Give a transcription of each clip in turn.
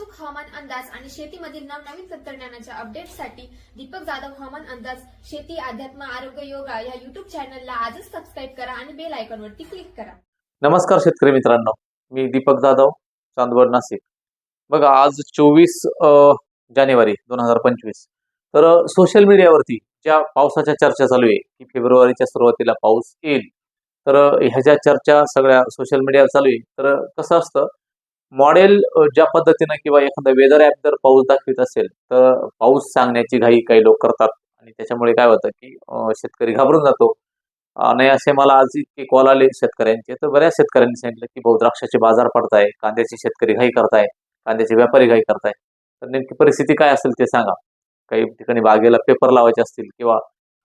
अचूक हवामान अंदाज आणि शेतीमधील नवनवीन तंत्रज्ञानाच्या अपडेटसाठी दीपक जाधव हवामान अंदाज शेती अध्यात्म आरोग्य योगा या युट्यूब चॅनलला आजच सबस्क्राईब करा आणि बेल आयकॉनवरती क्लिक करा. नमस्कार शेतकरी मित्रांनो. मी दीपक जाधव चांदवड नाशिक. बघा आज चोवीस जानेवारी दोन हजार पंचवीस. तर सोशल मीडियावरती ज्या पावसाच्या चर्चा चालू आहे की फेब्रुवारीच्या सुरुवातीला पाऊस येईल. तर ह्या ज्या चर्चा सगळ्या सोशल मीडियावर चालू आहे. तर कसं असतं मॉडेल ज्या पद्धतीनं किंवा एखादा वेदर ॲप जर पाऊस दाखवित असेल तर पाऊस सांगण्याची घाई काही लोक करतात. आणि त्याच्यामुळे काय होतं की शेतकरी घाबरून जातो. नाही असे मला आज इतके कॉल आले शेतकऱ्यांचे. तर बऱ्याच शेतकऱ्यांनी सांगितलं की भाऊ द्राक्षाचे बाजार पडताय कांद्याचे शेतकरी घाई करताय कांद्याचे व्यापारी घाई करताय. तर नेमकी परिस्थिती काय असेल ते सांगा. काही ठिकाणी बागेला पेपर लावायचे असतील किंवा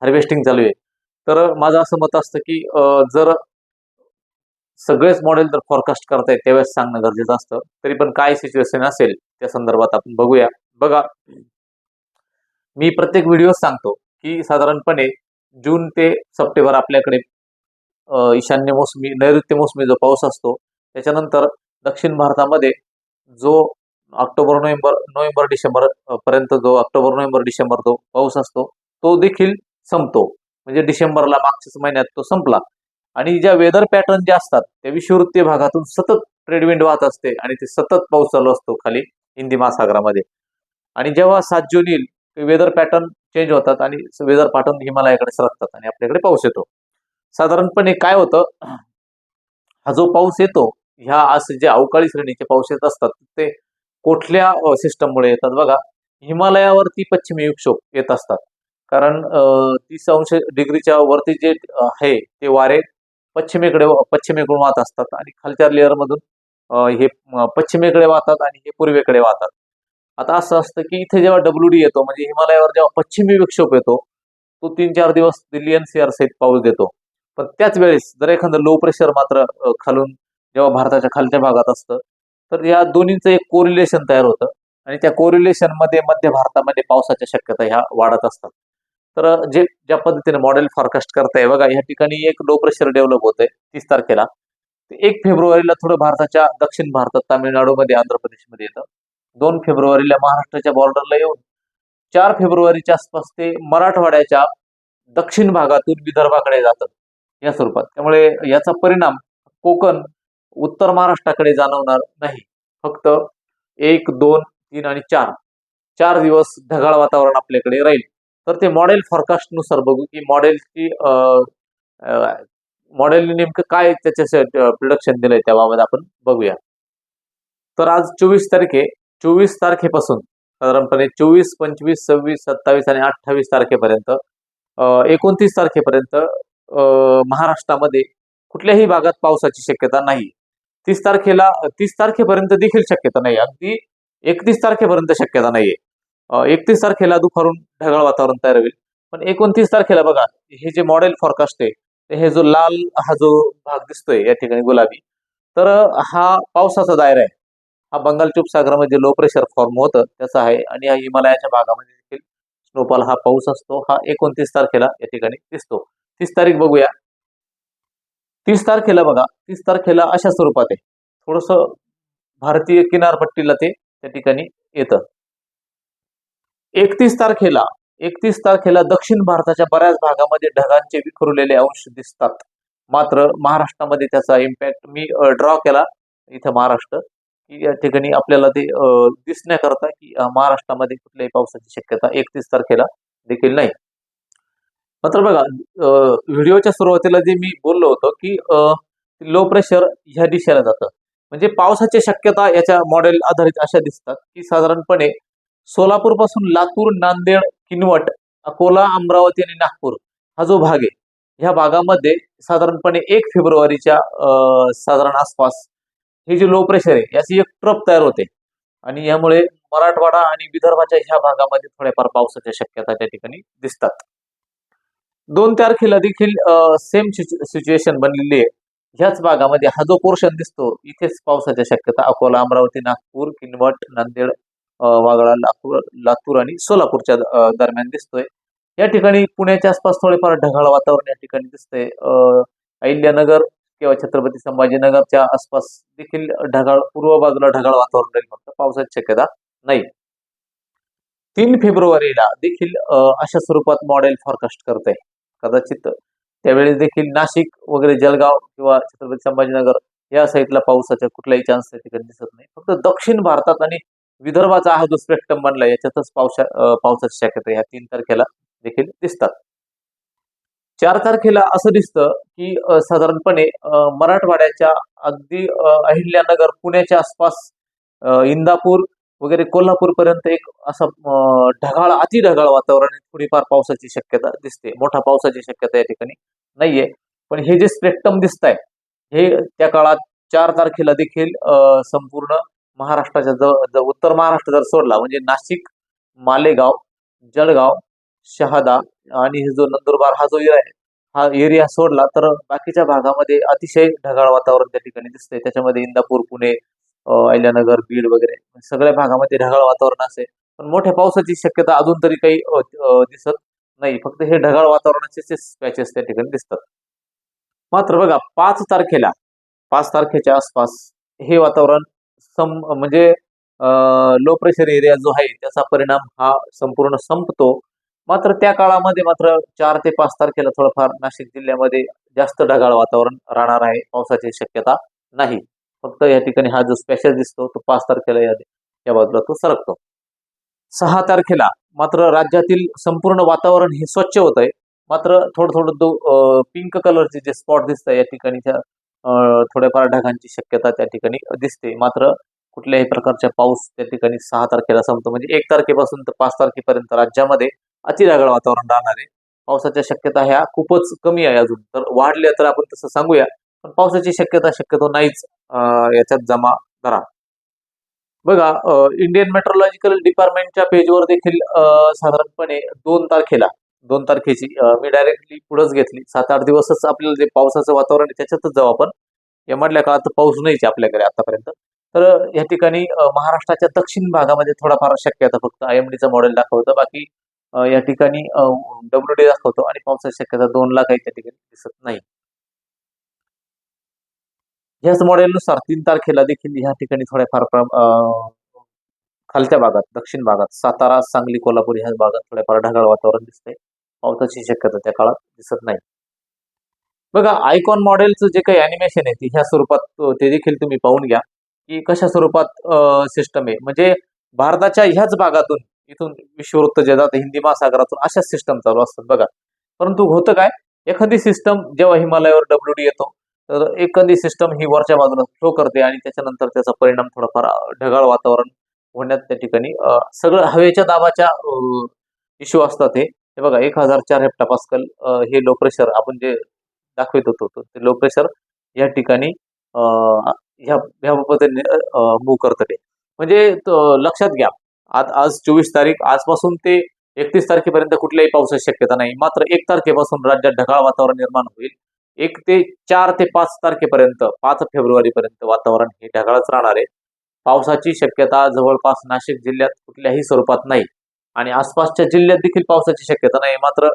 हार्वेस्टिंग चालू आहे. तर माझं असं मत असतं की जर सगळेच मॉडेल तर फॉरकास्ट करतायत त्यावेळेस सांगणं गरजेचं असतं. तरी पण काय सिच्युएशन असेल त्या संदर्भात आपण बघूया. बघा मी प्रत्येक व्हिडिओ सांगतो की साधारणपणे जून ते सप्टेंबर आपल्याकडे ईशान्य मोसमी नैऋत्य मोसमी जो पाऊस असतो त्याच्यानंतर दक्षिण भारतामध्ये जो ऑक्टोबर नोव्हेंबर नोव्हेंबर डिसेंबर पर्यंत जो ऑक्टोबर नोव्हेंबर डिसेंबर जो पाऊस असतो तो देखील संपतो. म्हणजे डिसेंबरला मागच्याच महिन्यात तो संपला. आणि ज्या वेदर पॅटर्न जे असतात त्या विषुवृत्तीय भागातून सतत ट्रेडविंड वाहत असते आणि ते सतत पाऊस चालू असतो खाली हिंदी महासागरामध्ये. आणि जेव्हा सात जून येईल वेदर पॅटर्न चेंज होतात आणि वेदर पॅटर्न हिमालयाकडे सरकतात आणि आपल्याकडे पाऊस येतो. साधारणपणे काय होतं? हा जो पाऊस येतो ह्या असे जे अवकाळी श्रेणीचे पाऊस येत असतात ते कुठल्या सिस्टममुळे येतात? बघा हिमालयावरती पश्चिमी विक्षोभ येत असतात. कारण तीस अंश डिग्रीच्या वरती जे आहे ते वारे पश्चिमेकडे पश्चिमेकडून वाहत असतात आणि खालच्या लेअरमधून हे पश्चिमेकडे वाहतात आणि हे पूर्वेकडे वाहतात. आता असं असतं की इथे जेव्हा डब्ल्यू डी येतो म्हणजे हिमालयावर जेव्हा पश्चिमी विक्षोभ येतो तो तीन चार दिवस दिल्ली एनसीआर सहित पाऊस देतो पण त्याच वेळेस जर एखादं लो प्रेशर मात्र खालून जेव्हा भारताच्या खालच्या भागात असतं तर या दोन्हीचं एक कोरिलेशन तयार होतं. आणि त्या कोरिलेशनमध्ये मध्य भारतामध्ये पावसाच्या शक्यता ह्या वाढत असतात. तर जे ज्या पद्धतीने मॉडेल फॉरकास्ट करताय बघा या ठिकाणी एक लो प्रेशर डेव्हलप होतंय तीस तारखेला. एक फेब्रुवारीला थोडं भारताच्या दक्षिण भारतात तामिळनाडूमध्ये आंध्र प्रदेशमध्ये येतं. दोन फेब्रुवारीला महाराष्ट्राच्या बॉर्डरला येऊन चार फेब्रुवारीच्या आसपास ते मराठवाड्याच्या दक्षिण भागातून विदर्भाकडे जातं या स्वरूपात. त्यामुळे याचा परिणाम कोकण उत्तर महाराष्ट्राकडे जाणवणार नाही. फक्त एक दोन तीन आणि चार. चार दिवस ढगाळ वातावरण आपल्याकडे राहील. तर ते मॉडेल फॉरकास्टनुसार बघू की मॉडेलची मॉडेलने नेमकं काय त्याच्या प्रिडक्शन दिलंय त्याबाबत आपण बघूया. तर आज चोवीस तारखे चोवीस तारखेपासून साधारणपणे चोवीस पंचवीस सव्वीस सत्तावीस आणि अठ्ठावीस तारखेपर्यंत एकोणतीस तारखेपर्यंत अ, महाराष्ट्रामध्ये कुठल्याही भागात पावसाची शक्यता नाही तीस तारखेला तीस तारखेपर्यंत देखील शक्यता नाही अगदी एकतीस तारखेपर्यंत शक्यता नाहीये. एकतीस तारखेला दुपारून ढगाळ वातावरण तयार होईल. पण एकोणतीस तारखेला बघा हे जे मॉडेल फॉरकास्ट आहे हे जो लाल हा जो भाग दिसतोय या ठिकाणी गुलाबी तर हा पावसाचा दायरा आहे. हा बंगालच्या उपसागरामध्ये लो प्रेशर फॉर्म होतं त्याचा आहे. आणि हा हिमालयाच्या भागामध्ये देखील स्नोफॉल हा पाऊस असतो. हा एकोणतीस तारखेला या ठिकाणी दिसतो. तीस तारीख बघूया. तीस तारखेला बघा तीस तारखेला अशा स्वरूपात आहे. थोडस भारतीय किनारपट्टीला ते त्या ठिकाणी येतं. एकतीस तारखेला एकतीस तारखेला दक्षिण भारताच्या बऱ्याच भागामध्ये ढगांचे विखुरलेले अंश दिसतात. मात्र महाराष्ट्रामध्ये त्याचा इम्पॅक्ट मी ड्रॉ केला इथं महाराष्ट्र की या ठिकाणी आपल्याला ते दिसण्याकरता की महाराष्ट्रामध्ये कुठल्याही पावसाची शक्यता एकतीस तारखेला देखील नाही. मात्र बघा व्हिडिओच्या सुरुवातीला जे मी बोललो होतो की लो प्रेशर ह्या दिशेला जातं. म्हणजे पावसाची शक्यता याच्या मॉडेल आधारित अशा दिसतात की साधारणपणे सोलापूरपासून लातूर नांदेड किनवट अकोला अमरावती आणि नागपूर हा जो भाग आहे ह्या भागामध्ये साधारणपणे एक फेब्रुवारीच्या साधारण आसपास हे जे लो प्रेशर आहे याची एक ट्रप तयार होते. आणि यामुळे मराठवाडा आणि विदर्भाच्या ह्या भागामध्ये थोड्याफार पावसाच्या शक्यता त्या ठिकाणी दिसतात. दोन तारखेला देखील सेम सिच्युएशन बनलेली आहे. ह्याच भागामध्ये हा जो पोर्शन दिसतो इथेच पावसाच्या शक्यता अकोला अमरावती नागपूर किनवट नांदेड वागळा लातूर लातूर आणि सोलापूरच्या दरम्यान दिसतोय. या ठिकाणी पुण्याच्या आसपास थोडेफार ढगाळ वातावरण या ठिकाणी दिसतंय. अहिल्यानगर किंवा छत्रपती संभाजीनगरच्या आसपास देखील ढगाळ पूर्व बाजूला ढगाळ वातावरण राहील फक्त. पावसाची शक्यता नाही. तीन फेब्रुवारीला देखील अशा स्वरूपात मॉडेल फॉरकास्ट करत आहे कदाचित त्यावेळेस देखील नाशिक वगैरे जळगाव किंवा छत्रपती संभाजीनगर या साईडला पावसाचा कुठलाही चान्स त्या ठिकाणी दिसत नाही. फक्त दक्षिण भारतात आणि विदर्भाचा हा जो स्पेक्ट्रम बनला याच्यातच पावसा पावसाची शक्यता ह्या तीन तारखेला देखील दिसतात. चार तारखेला असं दिसतं की साधारणपणे मराठवाड्याच्या अगदी अहिल्यानगर पुण्याच्या आसपास इंदापूर वगैरे कोल्हापूर पर्यंत एक असं ढगाळ अति ढगाळ वातावरण आहे. थोडीफार पावसाची शक्यता दिसते. मोठा पावसाची शक्यता या ठिकाणी नाहीये. पण हे जे स्पेक्ट्रम दिसत आहे हे त्या काळात चार तारखेला देखील संपूर्ण महाराष्ट्राच्या जवळ उत्तर महाराष्ट्र जर सोडला म्हणजे नाशिक मालेगाव जळगाव शहादा आणि हे जो नंदुरबार हा जो एरिया आहे हा एरिया सोडला तर बाकीच्या भागामध्ये अतिशय ढगाळ वातावरण त्या ठिकाणी दिसतंय. त्याच्यामध्ये इंदापूर पुणे अहिल्यानगर बीड वगैरे म्हणजे सगळ्या भागामध्ये ढगाळ वातावरण असेल पण मोठ्या पावसाची शक्यता अजून तरी काही दिसत नाही. फक्त हे ढगाळ वातावरणाचे पॅचेस त्या ठिकाणी दिसतात. मात्र बघा पाच तारखेला पाच तारखेच्या आसपास हे वातावरण सम म्हणजे लो प्रेशर एरिया जो आहे त्याचा परिणाम हा संपूर्ण संपतो. मात्र त्या काळामध्ये मात्र चार ते पाच तारखेला थोडंफार नाशिक जिल्ह्यामध्ये जास्त ढगाळ वातावरण राहणार आहे पावसाची शक्यता नाही. फक्त या ठिकाणी हा जो स्पेशल दिसतो तो पाच तारखेला या बाजूला तो सरकतो. सहा तारखेला मात्र राज्यातील संपूर्ण वातावरण हे स्वच्छ होत आहे मात्र थोडं थोडं दो पिंक कलरचे जे स्पॉट दिसत आहे या ठिकाणी त्या थोड्याफार ढगांची शक्यता त्या ठिकाणी दिसते. मात्र कुठल्याही प्रकारचा पाऊस त्या ठिकाणी सहा तारखेला संपतो. म्हणजे एक तारखेपासून तर पाच तारखेपर्यंत राज्यामध्ये अति वातावरण राहणार आहे. पावसाच्या शक्यता ह्या खूपच कमी आहे अजून. तर वाढल्या तर आपण तसं सांगूया. पण पावसाची शक्यता शक्यतो नाहीच अं, याच्यात जमा करा बघा इंडियन मेट्रोलॉजिकल डिपार्टमेंटच्या पेजवर देखील साधारणपणे दोन तारखेला दोन तारखेची मी डायरेक्टली पुढंच घेतली. सात आठ दिवसच आपल्याला जे पावसाचं वातावरण आहे त्याच्यातच जाऊ आपण. या मधल्या काळात पाऊस नाहीच आपल्याकडे आतापर्यंत. तर या ठिकाणी महाराष्ट्राच्या दक्षिण भागामध्ये थोडाफार शक्यता फक्त आय एम डीचं मॉडेल दाखवतं. बाकी या ठिकाणी डब्ल्यू डी दाखवतो आणि पावसाची शक्यता दोन लाख आहे त्या ठिकाणी दिसत नाही. ह्याच मॉडेलनुसार तीन तारखेला देखील ह्या ठिकाणी थोड्याफार अं, खालच्या भागात दक्षिण भागात सातारा सांगली कोल्हापूर ह्या भागात थोड्याफार ढगाळ वातावरण दिसतंय. पावसाची शक्यता त्या काळात दिसत नाही. बघा आयकॉन मॉडेलचं जे काही अॅनिमेशन आहे ते ह्या स्वरूपात ते देखील तुम्ही पाहून घ्या. की कशा स्वरूपात सिस्टम आहे. म्हणजे भारताच्या ह्याच भागातून इथून विश्ववृत्त जे जातं हिंदी महासागरातून अशाच सिस्टम चालू असतात बघा. परंतु होतं काय? एखादी सिस्टम जेव्हा हिमालयावर डब्ल्यू डी येतो तर एखादी सिस्टम ही वरच्या बाजूला फ्लो करते आणि त्याच्यानंतर त्याचा परिणाम थोडाफार ढगाळ वातावरण होण्यात त्या ठिकाणी सगळं हवेच्या दाबाच्या इश्यू असतात हे. हे बघा एक हजार चार हेप्टापास्कल हे लो प्रेशर आपण जे दाखवित होतो ते लो प्रेशर या ठिकाणी अं, ह्या ह्या पद्धतीने मूव्ह करतं ते म्हणजे लक्षात घ्या आज आज चोवीस तारीख आजपासून ते एकतीस तारखेपर्यंत कुठल्याही पावसाची शक्यता नाही. मात्र एक तारखेपासून राज्यात ढगाळ वातावरण निर्माण होईल. एक ते चार ते पाच तारखेपर्यंत पाच फेब्रुवारीपर्यंत वातावरण हे ढगाळच राहणार आहे. पावसाची शक्यता जवळपास नाशिक जिल्ह्यात कुठल्याही स्वरूपात नाही. आणि आसपासच्या जिल्ह्यात देखील पावसाची शक्यता नाही. मात्र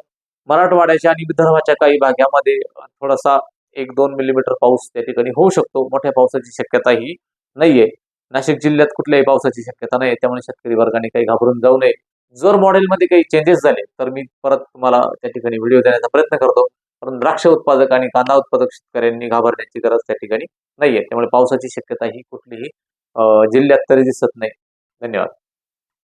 मराठवाड्याच्या आणि विदर्भाच्या काही भागामध्ये थोडासा एक दोन मिलीमीटर पाऊस त्या ठिकाणी होऊ शकतो. मोठ्या पावसाची शक्यता ही नाहीये. नाशिक जिल्ह्यात कुठल्याही पावसाची शक्यता नाही त्यामुळे शेतकरी वर्गाने काही घाबरून जाऊ नये. जर मॉडेलमध्ये काही चेंजेस झाले तर मी परत तुम्हाला त्या ठिकाणी व्हिडिओ देण्याचा प्रयत्न करतो. पण द्राक्ष उत्पादक आणि कांदा उत्पादक शेतकऱ्यांनी घाबरण्याची गरज त्या ठिकाणी नाहीये. त्यामुळे पावसाची शक्यता ही कुठलीही जिल्ह्यात तरी दिसत नाही. धन्यवाद.